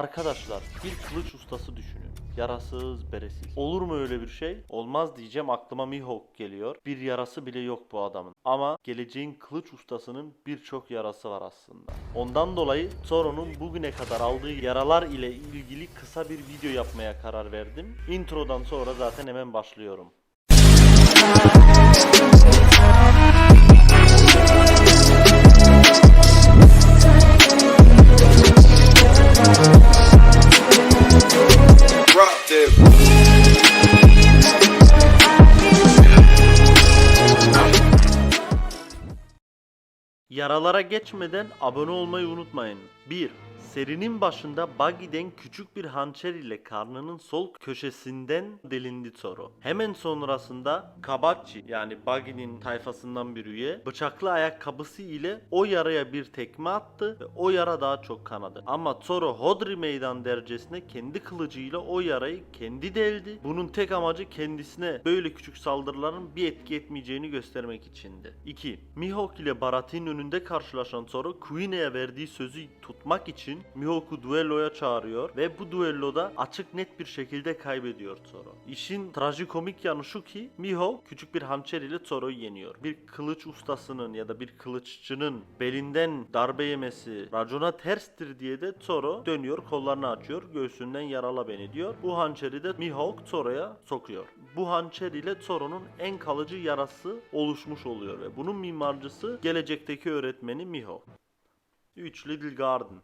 Arkadaşlar bir kılıç ustası düşünün. Yarasız, beresiz. Olur mu öyle bir şey? Olmaz diyeceğim aklıma Mihawk geliyor. Bir yarası bile yok bu adamın. Ama geleceğin kılıç ustasının birçok yarası var aslında. Ondan dolayı Zoro'nun bugüne kadar aldığı yaralar ile ilgili kısa bir video yapmaya karar verdim. Introdan sonra zaten hemen başlıyorum. Yaralara geçmeden abone olmayı unutmayın. 1. Serinin başında Buggy'den küçük bir hançer ile karnının sol köşesinden delindi Zoro. Hemen sonrasında Kabachi yani Buggy'nin tayfasından bir üye bıçaklı ayakkabısı ile o yaraya bir tekme attı ve o yara daha çok kanadı. Ama Zoro Hodri meydan dercesine kendi kılıcıyla o yarayı kendi deldi. Bunun tek amacı kendisine böyle küçük saldırıların bir etki etmeyeceğini göstermek içindi. 2. Mihawk ile Baratin önünde karşılaşan Zoro Kuine'ye verdiği sözü tutmak için Mihawk'u duelloya çağırıyor ve bu duelloda açık net bir şekilde kaybediyor Zoro. İşin trajikomik yanı şu ki Mihawk küçük bir hançer ile Zoro'yu yeniyor. Bir kılıç ustasının ya da bir kılıççının belinden darbe yemesi racona terstir diye de Zoro dönüyor kollarını açıyor göğsünden yarala beni diyor. Bu hançeri de Mihawk Zoro'ya sokuyor. Bu hançer ile Zoro'nun en kalıcı yarası oluşmuş oluyor ve bunun mimarcısı gelecekteki öğretmeni Mihawk. 3. Little Garden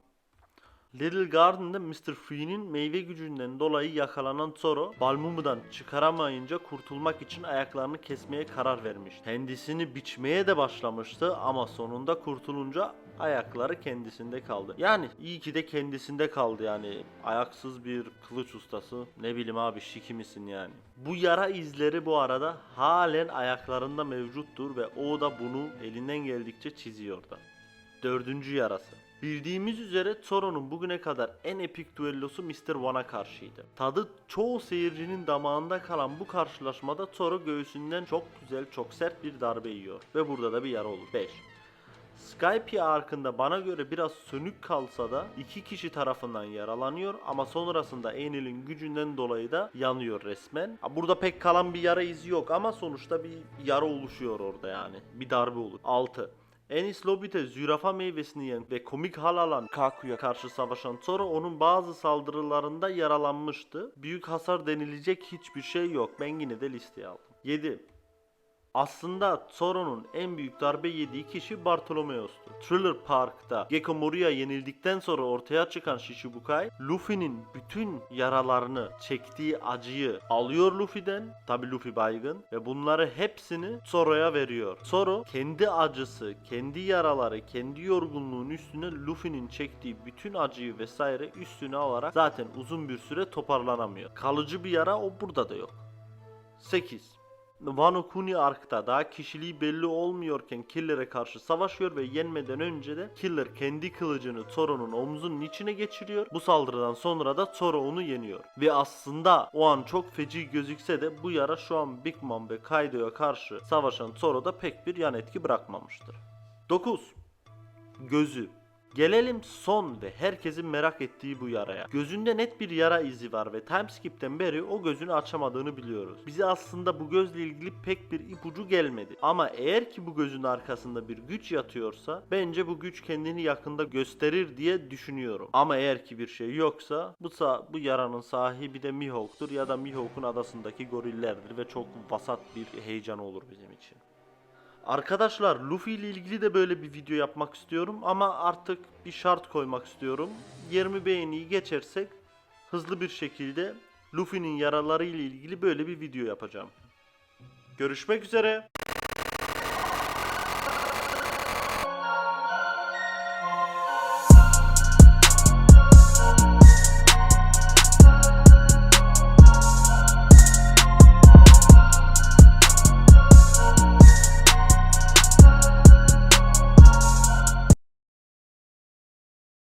Little Garden'da Mr. Free'nin meyve gücünden dolayı yakalanan Zoro, Balmumu'dan çıkaramayınca kurtulmak için ayaklarını kesmeye karar vermiş. Kendisini biçmeye de başlamıştı ama sonunda kurtulunca ayakları kendisinde kaldı. Yani iyi ki de kendisinde kaldı yani. Ayaksız bir kılıç ustası. Ne bileyim abi şiki misin yani. Bu yara izleri bu arada halen ayaklarında mevcuttur ve o da bunu elinden geldikçe çiziyor da. Dördüncü yarası. Bildiğimiz üzere Zoro'nun bugüne kadar en epik düellosu Mr. One'a karşıydı. Tadı çoğu seyircinin damağında kalan bu karşılaşmada Zoro göğsünden çok güzel, çok sert bir darbe yiyor. Ve burada da bir yara olur. 5. Skype arkında bana göre biraz sönük kalsa da iki kişi tarafından yaralanıyor ama sonrasında Enel'in gücünden dolayı da yanıyor resmen. Burada pek kalan bir yara izi yok ama sonuçta bir yara oluşuyor orada yani. Bir darbe olur. 6. Enis Lobby'te zürafa meyvesini yiyen ve komik hal alan Kaku'ya karşı savaşan Zoro onun bazı saldırılarında yaralanmıştı. Büyük hasar denilecek hiçbir şey yok. Ben yine de listeye aldım. 7. Aslında Zoro'nun en büyük darbe yediği kişi Bartolomeos'tu. Thriller Park'ta Gekko Moria yenildikten sonra ortaya çıkan Shichibukai, Luffy'nin bütün yaralarını, çektiği acıyı alıyor Luffy'den. Tabi Luffy baygın ve bunları hepsini Zoro'ya veriyor. Zoro kendi acısı, kendi yaraları, kendi yorgunluğun üstüne Luffy'nin çektiği bütün acıyı vesaire üstüne alarak zaten uzun bir süre toparlanamıyor. Kalıcı bir yara o burada da yok. 8. Wano Kuni Ark'ta daha kişiliği belli olmuyorken Killer'e karşı savaşıyor ve yenmeden önce de Killer kendi kılıcını Zoro'nun omzunun içine geçiriyor. Bu saldırıdan sonra da Zoro onu yeniyor. Ve aslında o an çok feci gözükse de bu yara şu an Big Mom ve Kaido'ya karşı savaşan Zoro'da pek bir yan etki bırakmamıştır. 9. Gözü Gelelim son ve herkesin merak ettiği bu yaraya. Gözünde net bir yara izi var ve timeskip'ten beri o gözünü açamadığını biliyoruz. Bize aslında bu gözle ilgili pek bir ipucu gelmedi. Ama eğer ki bu gözün arkasında bir güç yatıyorsa bence bu güç kendini yakında gösterir diye düşünüyorum. Ama eğer ki bir şey yoksa bu sa bu yaranın sahibi de Mihawk'tur ya da Mihawk'un adasındaki gorillerdir ve çok vasat bir heyecan olur bizim için. Arkadaşlar Luffy ile ilgili de böyle bir video yapmak istiyorum ama artık bir şart koymak istiyorum. 20 beğeniyi geçersek hızlı bir şekilde Luffy'nin yaraları ile ilgili böyle bir video yapacağım. Görüşmek üzere.